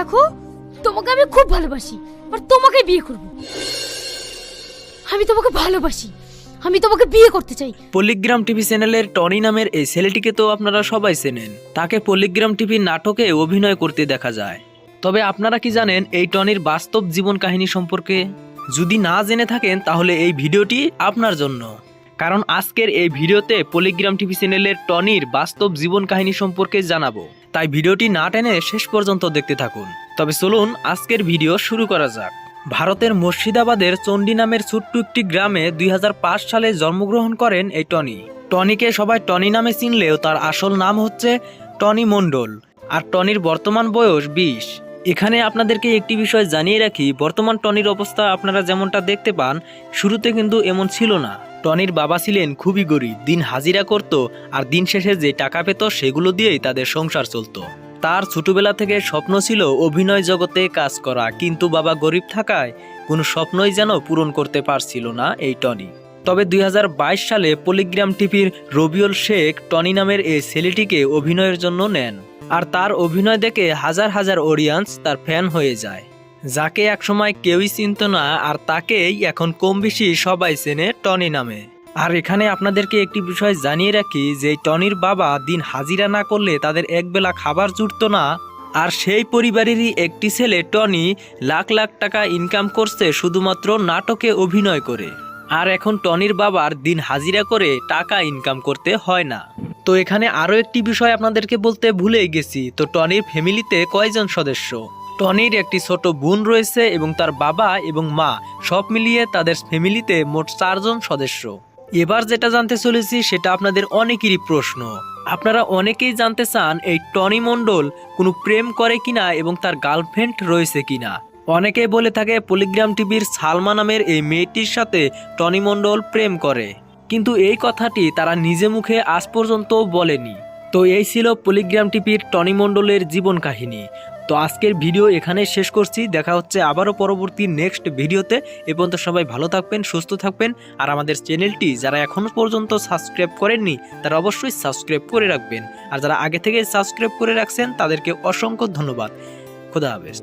রাখো তোমাকে আমি খুব ভালোবাসি, আর তোমাকে বিয়ে করব। আমি তোমাকে ভালোবাসি, আমি তোমাকে বিয়ে করতে চাই। পল্লিগ্রাম টিভি চ্যানেলের টনি নামের এই ছেলেটিকে তো আপনারা সবাই চেনেন। তাকে পল্লিগ্রাম টিভির নাটকে অভিনয় করতে দেখা যায়। তবে আপনারা কি জানেন, এই টনির বাস্তব জীবন কাহিনী সম্পর্কে? যদি না জেনে থাকেন, তাহলে এই ভিডিওটি আপনার জন্য। কারণ আজকের এই ভিডিওতে পলিগ্রাম টিভি চ্যানেলের টনির বাস্তব জীবন কাহিনী সম্পর্কে জানাব। তাই ভিডিওটি না টেনে শেষ পর্যন্ত দেখতে থাকুন। তবে চলুন আজকের ভিডিও শুরু করা যাক। ভারতের মুর্শিদাবাদের চণ্ডী নামের ছোট্ট একটি গ্রামে দুই হাজার পাঁচ সালে জন্মগ্রহণ করেন এই টনি। টনিকে সবাই টনি নামে চিনলেও তার আসল নাম হচ্ছে টনি মণ্ডল, আর টনির বর্তমান বয়স বিশ। এখানে আপনাদেরকে একটি বিষয় জানিয়ে রাখি, বর্তমান টনির অবস্থা আপনারা যেমনটা দেখতে পান, শুরুতে কিন্তু এমন ছিল না। টনির বাবা ছিলেন খুবই গরিব, দিন হাজিরা করত আর দিন শেষে যে টাকা পেত সেগুলো দিয়েই তাদের সংসার চলতো। তার ছোটবেলা থেকে স্বপ্ন ছিল অভিনয় জগতে কাজ করা, কিন্তু বাবা গরিব থাকায় কোনো স্বপ্নই যেন পূরণ করতে পারছিল না এই টনি। তবে দুই হাজার বাইশ সালে পলিগ্রাম টিভির রবিউল শেখ টনি নামের এই ছেলেটিকে অভিনয়ের জন্য নেন। আর তার অভিনয় দেখে হাজার হাজার অডিয়েন্স তার ফ্যান হয়ে যায়। যাকে একসময় কেউই চিনত না আর তাকেই এখন কম বেশি সবাই চেনে টনি নামে। আর এখানে আপনাদেরকে একটি বিষয় জানিয়ে রাখি যে টনির বাবা দিন হাজিরা না করলে তাদের একবেলা খাবার জুটতো না, আর সেই পরিবারেরই একটি ছেলে টনি লাখ লাখ টাকা ইনকাম করছে শুধুমাত্র নাটকে অভিনয় করে। আর এখন টনির বাবার দিন হাজিরা করে টাকা ইনকাম করতে হয় না। তো এখানে আরও একটি বিষয় আপনাদেরকে বলতে ভুলেই গেছি, তো টনির ফ্যামিলিতে কয়জন সদস্য? টনির একটি ছোট বোন রয়েছে এবং তার বাবা এবং মা সব মিলিয়ে তাদের ফ্যামিলিতে মোট চারজন সদস্য। এবার যেটা জানতে চলেছি সেটা আপনাদের অনেকেরই প্রশ্ন। আপনারা অনেকেই জানতে চান এই টনি মণ্ডল কোনো প্রেম করে কিনা এবং তার গার্লফ্রেন্ড রয়েছে কিনা। অনেকেই বলে থাকে পলিগ্রাম টিভির সালমা নামের এই মেয়েটির সাথে টনি মণ্ডল প্রেম করে। কিন্তু এই কথাটি তারা নিজে মুখে আজ পর্যন্ত বলেনি। তো এই ছিল পলিগ্রাম টিভির টনি মণ্ডলের জীবন কাহিনী। তো আজকের ভিডিও এখানে শেষ করছি। দেখা হচ্ছে আবারও পরবর্তী নেক্সট ভিডিওতে। এ পর্যন্ত সবাই ভালো থাকবেন, সুস্থ থাকবেন। আর আমাদের চ্যানেলটি যারা এখনও পর্যন্ত সাবস্ক্রাইব করেননি, তারা অবশ্যই সাবস্ক্রাইব করে রাখবেন। আর যারা আগে থেকে সাবস্ক্রাইব করে রাখছেন, তাদেরকে অসংখ্য ধন্যবাদ। খোদা হাফেজ।